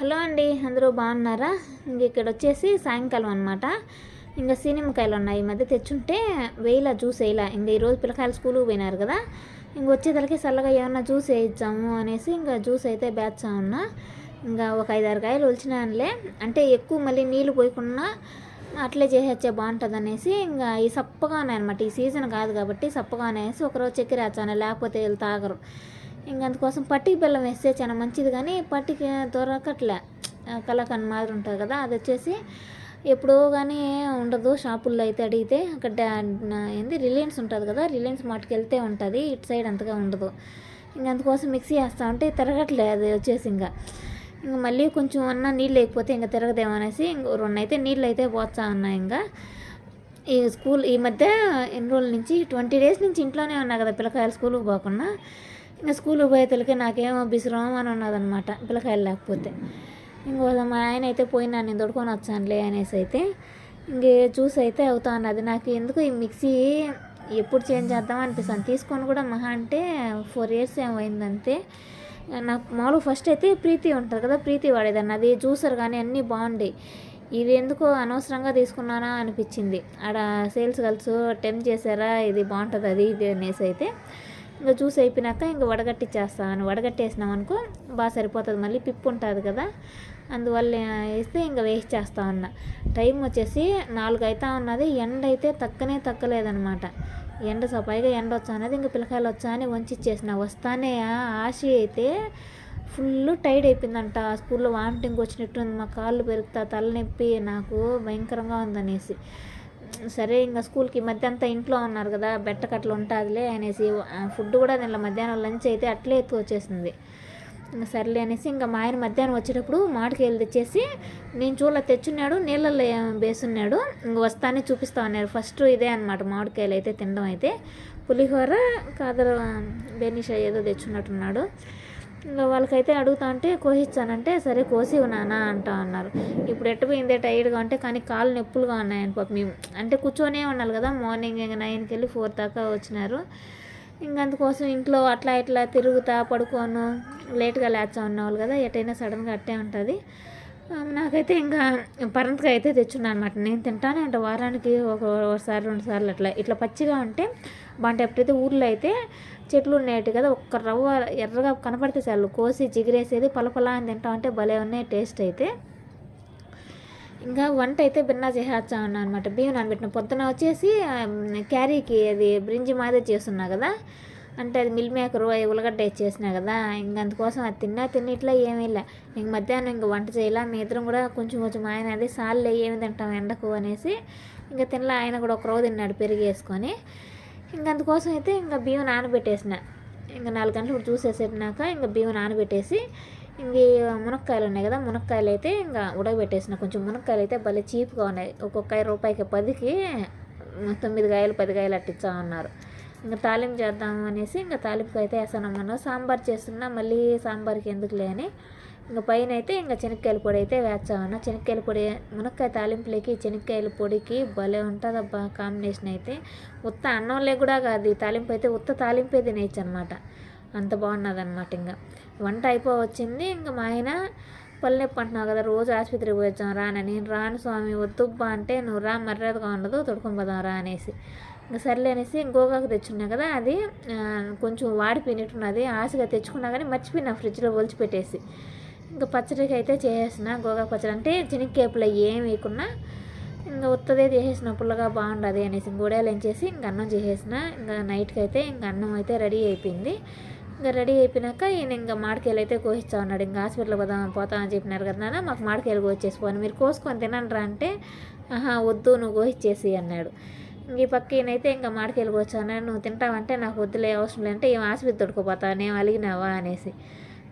Hello అండి అందరూ బాగున్నారా? ఇంక ఇక్కడ వచ్చేసి సాయంకాలం అనమాట ఇంకా సినిమకాయలు ఉన్నాయి ఈ మధ్య తెచ్చుంటే వేయలా జ్యూస్ వేయలా. ఇంకా ఈరోజు పిల్లకాయలు స్కూల్కి పోయినారు కదా. ఇంక వచ్చేదలకి చల్లగా ఏమన్నా జ్యూస్ వేయించాము అనేసి ఇంకా జ్యూస్ అయితే బేచ్చా ఉన్నా. ఇంకా ఒక ఐదారు కాయలు ఒలిచినానులే. అంటే ఎక్కువ మళ్ళీ నీళ్ళు పోయకుండా అట్లే చేసేచ్చే బాగుంటుంది అనేసి ఇంకా ఈ సప్పగా ఉన్నాయన్నమాట ఈ సీజన్ కాదు కాబట్టి సప్పగా అనేసి ఒకరోజు చక్కెర వేస్తాను లేకపోతే వీళ్ళు తాగరు. ఇంక అందుకోసం పట్టికి బెల్లం వేస్తే చాలా మంచిది కానీ పట్టికి దొరకట్లే. కలకన్ మాదిరి ఉంటుంది కదా అది వచ్చేసి ఎప్పుడో కానీ ఉండదు. షాపుల్లో అయితే అడిగితే అక్కడ ఏంది రిలయన్స్ ఉంటుంది కదా రిలయన్స్ మాటకి వెళ్తే ఉంటుంది. ఇటు సైడ్ అంతగా ఉండదు. ఇంక అందుకోసం మిక్సీ వేస్తా ఉంటే తిరగట్లే అది వచ్చేసి ఇంకా. ఇంక మళ్ళీ కొంచెం అన్న నీళ్ళు లేకపోతే ఇంకా తిరగదేమో అనేసి ఇంకో రెండు అయితే నీళ్ళు అయితే పోతా ఉన్నా ఇంకా. ఈ స్కూల్ ఈ మధ్య ఎన్ని రోజుల నుంచి ట్వంటీ డేస్ నుంచి ఇంట్లోనే ఉన్నా కదా పిల్లకాయలు స్కూల్కి పోకుండా. ఇంకా స్కూల్కి పోయేతలకి నాకేమో బిశ్రమం అని ఉన్నదనమాట పిల్లకాయలు లేకపోతే. ఇంకో మా ఆయన అయితే పోయినా నేను దొడుకొని వచ్చానులే అనేసి అయితే ఇంక చూసి అయితే అవుతా ఉన్నది నాకు ఎందుకు ఈ మిక్సీ ఎప్పుడు చేంజ్ చేద్దాం అనిపిస్తాను తీసుకొని కూడా మహా అంటే ఫోర్ ఇయర్స్ ఏమైందంతే నాకు మామూలుగా ఫస్ట్ అయితే ప్రీతి ఉంటుంది కదా ప్రీతి వాడేదాన్ని. అది చూసారు కానీ అన్నీ బాగుండే ఇది ఎందుకో అనవసరంగా తీసుకున్నానా అనిపించింది. ఆడ సేల్స్ గర్ల్స్ టెంప్ చేశారా ఇది బాగుంటుంది అది ఇది అనేసి అయితే ఇంకా జ్యూస్ అయిపోయినాక ఇంకా వడగట్టిచ్చేస్తాను వడగట్టేసినాం అనుకో బాగా సరిపోతుంది. మళ్ళీ పిప్పు ఉంటుంది కదా అందువల్ల వేస్తే ఇంకా వేస్ట్ చేస్తా ఉన్నా. టైం వచ్చేసి నాలుగు అవుతా ఉన్నది. ఎండ అయితే తక్కనే తక్కలేదనమాట ఎండ సపాయిగా ఎండ వచ్చా అనేది ఇంకా పిల్లకాయలు వచ్చా అని వంచిచ్చేసిన. వస్తానే ఆశ అయితే ఫుల్ టైర్డ్ అయిపోయిందంట. ఆ స్కూల్లో వామిటింగ్ వచ్చినట్టుంది. మా కాళ్ళు పెరుగుతా తలనొప్పి నాకు భయంకరంగా ఉందనేసి. సరే ఇంకా స్కూల్కి మధ్య అంతా ఇంట్లో ఉన్నారు కదా బెట్టకట్లు ఉంటుందిలే అనేసి ఫుడ్ కూడా దీనిలో మధ్యాహ్నం లంచ్ అయితే అట్లే ఎత్తు వచ్చేసింది ఇంకా సర్లే అనేసి ఇంకా మా ఆయన మధ్యాహ్నం వచ్చేటప్పుడు మామిడికాయలు తెచ్చేసి నేను చూడలే తెచ్చున్నాడు నీళ్ళల్లో వేసున్నాడు ఇంక వస్తానే చూపిస్తా ఉన్నారు ఫస్ట్ ఇదే అనమాట మామిడికాయలు అయితే తినడం అయితే. పులిహోర కాదర బెనిషా ఏదో తెచ్చున్నట్టున్నాడు. ఇంకా వాళ్ళకైతే అడుగుతా అంటే కోసిచ్చానంటే సరే కోసి ఉన్నానా అంటా అన్నారు. ఇప్పుడు ఎట్టపోయిందే టైర్డ్గా ఉంటే కానీ కాళ్ళు నొప్పులుగా ఉన్నాయని పాప మేము అంటే కూర్చొనే ఉండాలి కదా మార్నింగ్ ఇంకా నైన్కి వెళ్ళి ఫోర్ దాకా వచ్చినారు. ఇంకా అందుకోసం ఇంట్లో అట్లా ఇట్లా తిరుగుతా పడుకోను లేట్గా లేచా ఉన్నవాళ్ళు కదా ఎటైనా సడన్గా అట్టే ఉంటుంది. నాకైతే ఇంకా పరంతగా అయితే తెచ్చున్నా అనమాట నేను తింటానే ఉంటా. వారానికి ఒక ఒకసారి రెండు సార్లు అట్లా. ఇట్లా పచ్చిగా ఉంటే బాగుంటాయి. ఎప్పుడైతే ఊర్లో అయితే చెట్లు ఉన్నాయి కదా ఒక్క రవ్వ ఎర్రగా కనపడితే చాలు. కోసి జిగిరేసేది పలపలా అని తింటా ఉంటే భలే ఉన్నాయి టేస్ట్ అయితే. ఇంకా వంట అయితే బిన్నా చేసేస్తా ఉన్నా అనమాట బియ్యం నానబెట్టిన. పొద్దున వచ్చేసి క్యారీకి అది బ్రింజి మాదే చేస్తున్నా కదా అంటే అది మిల్ మేకరు అవి ఉల్లగడ్డ ఇచ్చేసినా కదా ఇంక అందుకోసం అది తిన్నా తిన్నట్లా ఏమీ లే ఇంక మధ్యాహ్నం ఇంక వంట చేయాల మీ ఇద్దరం కూడా కొంచెం కొంచెం ఆయన అది సార్లే ఏమి తింటాం ఎండకు అనేసి ఇంకా తినలా ఆయన కూడా ఒక రోజు తిన్నాడు పెరిగేసుకొని ఇంక అందుకోసం అయితే ఇంకా బియ్యం నానబెట్టేసిన. ఇంకా నాలుగు గంటలు చూసేసేటినాక ఇంకా బియ్యం నానబెట్టేసి ఇంక మునక్కాయలు ఉన్నాయి కదా మునక్కాయలు అయితే ఇంకా ఉడకబెట్టేసిన. కొంచెం మునక్కాయలు అయితే భలే చీప్గా ఉన్నాయి. ఒక్కొక్క రూపాయికి పదికి తొమ్మిది కాయలు పది కాయలు అట్టించా ఉన్నారు ఇంకా తాలింపు చేద్దాం అనేసి ఇంకా తాలింపుకి అయితే వేసానమ్మను సాంబార్ చేస్తున్నా మళ్ళీ సాంబార్కి ఎందుకులే అని. ఇంకా పైన అయితే ఇంకా శనక్కాయల పొడి అయితే వేస్తామన్న. శనక్కాయల పొడి మునక్కాయ తాలింపులకి శనక్కాయల పొడికి భలే ఉంటుంది అబ్బా కాంబినేషన్ అయితే. ఉత్త అన్నంలే కూడా కాదు తాలింపు అయితే ఉత్త తాలింపే తినేయచ్చు అనమాట అంత బాగున్నది అనమాట ఇంకా. వంట అయిపోవచ్చింది. ఇంకా మా ఆయన పల్లెప్పు అంటున్నావు కదా రోజు ఆసుపత్రికి పోయొచ్చాం రానని నేను రాను స్వామి వద్దుబ్బా అంటే నువ్వు రా మర్యాదగా ఉండదు తొడుకుని పోదాం రా అనేసి. సర్లే అనేసి గోగాకు తెచ్చున్నా కదా అది ఆ, కొంచెం వాడిపోయినట్టున్నది ఆశగా తెచ్చుకున్నా కానీ మర్చిపోయినా ఫ్రిడ్జ్లో ఒలిచిపెట్టేసి. ఇంకా పచ్చడికి అయితే చేసేసిన గోగాకు పచ్చడి అంటే చెనిక్కేపులు ఏం వేయకుండా ఇంకా ఉత్తదే చేసేసిన పుల్లగా బాగుండదు అనేసి గోడలు ఏం చేసి ఇంకా అన్నం చేసేసిన. ఇంకా నైట్కి అయితే ఇంకా అన్నం అయితే రెడీ అయిపోయింది. ఇంకా రెడీ అయిపోయినాక ఈయన ఇంకా మామిడికాయలు అయితే కోసిస్తా ఉన్నాడు. ఇంకా హాస్పిటల్ పోదాం పోతామని చెప్పినారు కదా నాన్న మాకు మామిడికాయలు కోసేసిపోను మీరు కోసుకొని తినండి అంటే ఆహా వద్దు నువ్వు కోసిచ్చేసి అన్నాడు. ఈ పక్క ఈయనైతే ఇంకా మామిడికాయలు కోసాను నువ్వు తింటావంటే నాకు వద్దులే అవసరం లేదంటే ఏం ఆసుపత్రి తొడుకుపోతా నేను అలిగినావా? అనేసి.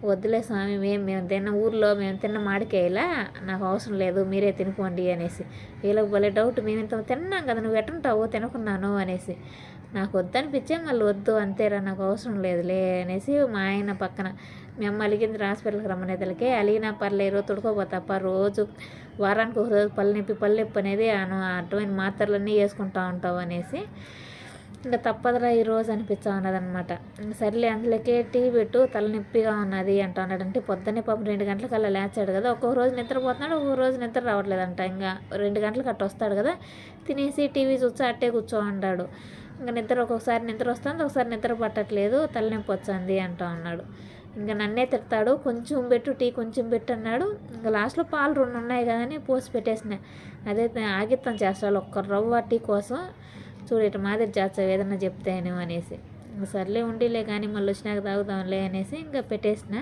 వద్దులే స్వామి మేము మేము తిన్న ఊర్లో మేము తిన్న మాడికేలా నాకు అవసరం లేదు మీరే తినుకోండి అనేసి. వీళ్ళకి భలే డౌట్ మేము ఇంత తిన్నాం కదా నువ్వు ఎట్టుంటావు తినకున్నాను అనేసి. నాకు వద్దనిపించే మళ్ళీ వద్దు అంతేరా నాకు అవసరం లేదులే అనేసి మా ఆయన పక్కన మేము అలిగింది హాస్పిటల్కి రమ్మనేదలకే అలిగినా పర్లేరు తుడుకోపోతాప రోజు వారానికి ఒక రోజు పళ్ళు నొప్పి పళ్ళు నొప్పి అనేది అటువంటి మాత్రలన్నీ వేసుకుంటా ఉంటావు అనేసి ఇంకా తప్పదురా ఈరోజు అనిపించా ఉన్నదనమాట సర్లే అందులోకే టీ పెట్టు తలనొప్పిగా ఉన్నది అంటా ఉన్నాడు అంటే పొద్దున్నే పాపం రెండు గంటలకల్లా లేచాడు కదా ఒక్కొక్క రోజు నిద్రపోతున్నాడు ఒక్కొక్క రోజు నిద్ర రావట్లేదంట. ఇంకా రెండు గంటలకు అట్ట వస్తాడు కదా తినేసి టీవీ చూసి అట్టే కూర్చో ఉన్నాడు ఇంకా నిద్ర ఒక్కొక్కసారి నిద్ర వస్తుంది ఒకసారి నిద్ర పట్టట్లేదు తలనొప్పి వచ్చింది అంటా ఉన్నాడు. ఇంకా నన్నే తిడతాడు కొంచెం పెట్టు టీ కొంచెం పెట్టు అన్నాడు. ఇంకా లాస్ట్లో పాలు రెండు ఉన్నాయి కదని పోసి పెట్టేసిన. అదే ఆగిత్తం చేస్తాడు ఒక్క రవ్వ టీ కోసం. చూడు ఇటు మాదిరి చేస్తావు ఏదన్నా చెప్తాను అనేసి. ఇంక సర్లే ఉండిలే కానీ మళ్ళీ వచ్చినాక తాగుదాంలే అనేసి ఇంకా పెట్టేసిన.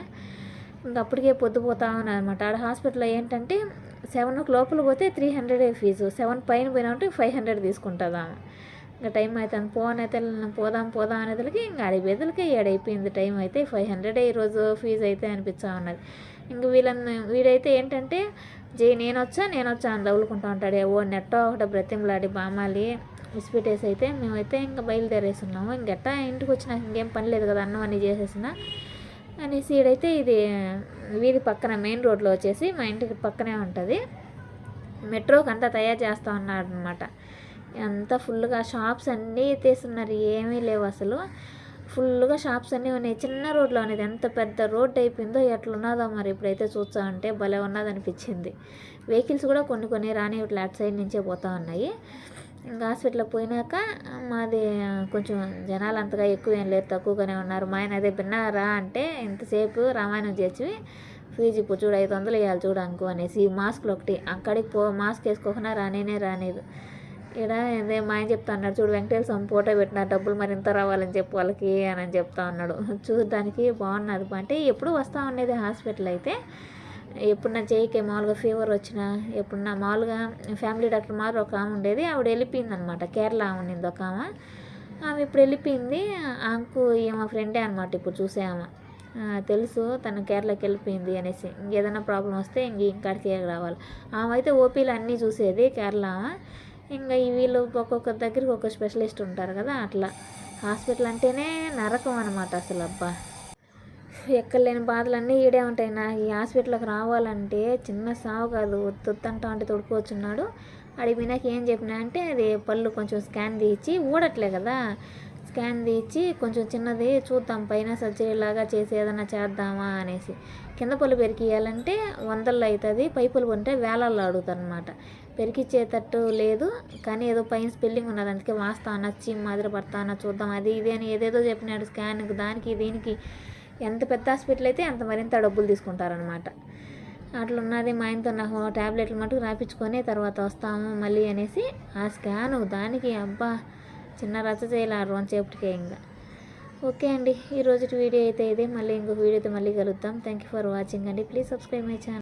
ఇంకా అప్పటికే పొద్దుపోతా అనమాట ఆడ హాస్పిటల్లో ఏంటంటే సెవెన్ లోపల పోతే త్రీ హండ్రెడ్ ఫీజు. సెవెన్ పైన పోయినా ఉంటే ఫైవ్ హండ్రెడ్ తీసుకుంటుందా ఇంకా టైం అవుతుంది పోన్ అయితే పోదాం పోదాం అనేదికి ఇంకా ఆడి బెదలకి ఏడైపోయింది. టైం అయితే ఫైవ్ హండ్రెడ్ ఈరోజు ఫీజు అయితే అనిపించా ఉన్నది. ఇంక వీళ్ళని వీడైతే ఏంటంటే జై నేను వచ్చా నేను వచ్చా అని తగులుకుంటా ఉంటాడు. ఓ నెట్టో ఒకటి బ్రతిమలాడి బామాలి విసిపెట్టేసి అయితే మేమైతే ఇంకా బయలుదేరేస్తున్నాము ఇంకెట్టా ఇంటికి వచ్చినాక ఇంకేం పని లేదు కదా అన్నం అన్నీ చేసేసిన అనేసి ఈడైతే ఇది వీధి పక్కన మెయిన్ రోడ్లో వచ్చేసి మా ఇంటికి పక్కనే ఉంటుంది. మెట్రోకి అంతా తయారు చేస్తూ ఉన్నాడు అనమాట అంతా ఫుల్గా షాప్స్ అన్నీ ఎత్తేస్తున్నారు ఏమీ లేవు అసలు. ఫుల్గా షాప్స్ అన్నీ ఉన్నాయి. చిన్న రోడ్లో అనేది ఎంత పెద్ద రోడ్ అయిపోయిందో ఎట్లున్నదో మరి ఇప్పుడైతే చూస్తా ఉంటే భలే ఉన్నదనిపించింది. వెహికల్స్ కూడా కొన్ని కొన్ని రాని ఇట్లా అటు సైడ్ నుంచే పోతూ ఉన్నాయి. ఇంకా హాస్పిటల్కి పోయినాక మాది కొంచెం జనాలు అంతగా ఎక్కువ ఏం లేదు తక్కువగానే ఉన్నారు. మా ఆయన అదే విన్నారా అంటే ఇంతసేపు రామాయణం చేసి ఫీజు ఇప్పుడు చూడు ఐదు వందలు వేయాలి చూడు అంకు అనేసి మాస్క్లు ఒకటి. అక్కడికి పో మాస్క్ వేసుకోకుండా రానేనే రానేది. ఇక్కడ అదే మా ఆయన చెప్తా అన్నాడు చూడు వెంకటేశ్వర ఫోటో పెట్టిన డబ్బులు మరి ఇంత రావాలని చెప్పి వాళ్ళకి అని చెప్తా ఉన్నాడు చూడడానికి బాగున్నది అంటే ఎప్పుడు వస్తూ ఉండేది హాస్పిటల్ అయితే ఎప్పుడన్నా చేయకే మామూలుగా ఫీవర్ వచ్చినా ఎప్పుడన్నా మామూలుగా ఫ్యామిలీ డాక్టర్ మారు ఒక ఆమె ఉండేది ఆవిడ వెళ్ళిపోయింది అనమాట కేరళ ఉండింది ఒక ఆమె. ఆమె ఇప్పుడు వెళ్ళిపోయింది ఆమెకు మా ఫ్రెండే అనమాట ఇప్పుడు చూసే ఆమె. తెలుసు తను కేరళకి వెళ్ళిపోయింది అనేసి. ఇంకేదైనా ప్రాబ్లం వస్తే ఇంక ఇంకాడికి రావాలి. ఆమె అయితే ఓపీలు అన్నీ చూసేది కేరళ ఇంకా వీళ్ళు ఒక్కొక్క దగ్గరికి ఒక స్పెషలిస్ట్ ఉంటారు కదా అట్లా. హాస్పిటల్ అంటేనే నరకం అనమాట అసలు అబ్బా. ఎక్కలేని బాధలన్నీ ఈడే ఉంటాయి. నా ఈ హాస్పిటల్కి రావాలంటే చిన్న సావు కాదు. తొత్తంటా అంటే తొడుకోవచ్చున్నాడు అడిగి నాకు ఏం చెప్పినా అంటే అది పళ్ళు కొంచెం స్కాన్ తీయించి ఊడట్లే కదా. స్కాన్ తీయించి కొంచెం చిన్నది చూద్దాం పైన సర్జరీ లాగా చేసి ఏదైనా చేద్దామా అనేసి. కింద పళ్ళు పెరికియాలంటే వందల్లో అవుతుంది పైపులు కొంటే వేలల్లో అడుగుతారు అనమాట పెరికిచ్చేటట్టు లేదు కానీ ఏదో పైన స్పెల్లింగ్ ఉన్నది అందుకే వాస్తానా చీమ్ మాదిరి పడతానా చూద్దాం అది ఇది అని ఏదేదో చెప్పినాడు స్కాన్కి దానికి దీనికి. ఎంత పెద్ద హాస్పిటల్ అయితే అంత మరింత డబ్బులు తీసుకుంటారనమాట. అట్లున్నది మా ఆయనతో నాకు ట్యాబ్లెట్లు మటుకు రాపించుకొని తర్వాత వస్తాము మళ్ళీ అనేసి ఆ స్కాను దానికి అబ్బా చిన్న రచ్చ చేయాలి ఆ సేపటికే ఇంకా. ఓకే అండి ఈ వీడియో అయితే ఇదే. మళ్ళీ ఇంకొక వీడియో అయితే మళ్ళీ కలుద్దాం. థ్యాంక్ యూ ఫర్ వాచింగ్ అండి. Please subscribe my channel